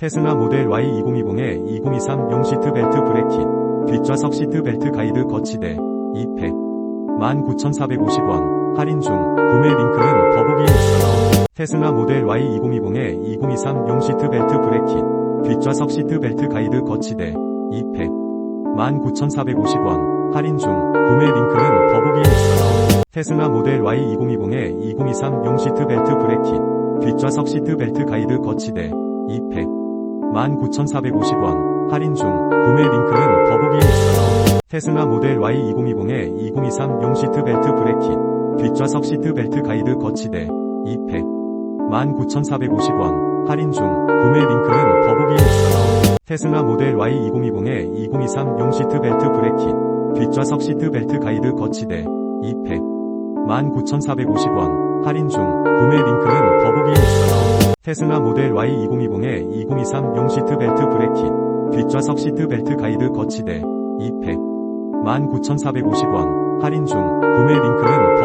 테슬라 모델 Y 2020에 2023 용 시트 벨트 브레킷, 뒷좌석 시트 벨트 가이드 거치대, 2팩, 19,450원, 할인 중, 구매 링크는 더보기에 있어요. 테슬라 모델 Y 2020에 2023 용 시트 벨트 브레킷, 뒷좌석 시트 벨트 가이드 거치대, 2팩, 19,450원, 할인 중, 구매 링크는 더보기에 있어요. 테슬라 모델 Y 2020에 2023 용 시트 벨트 브레킷, 뒷좌석 시트 벨트 가이드 거치대, 2팩, 19,450원, 할인 중, 구매 링크는 더보기에 있어요. 테슬라 모델 Y 2020에 2023 용 시트 벨트 브레킷, 뒷좌석 시트 벨트 가이드 거치대, 2팩, 19,450원, 할인 중, 구매 링크는 더보기에 있어요. 테슬라 모델 Y 2020에 2023 용 시트 벨트 브레킷, 뒷좌석 시트 벨트 가이드 거치대, 2팩, 19,450원, 할인 중, 구매 링크는. 테슬라 모델 Y 2020에 2023 용 시트 벨트 브레킷, 뒷좌석 시트 벨트 가이드 거치대, 2팩, 19,450원, 할인 중, 구매 링크는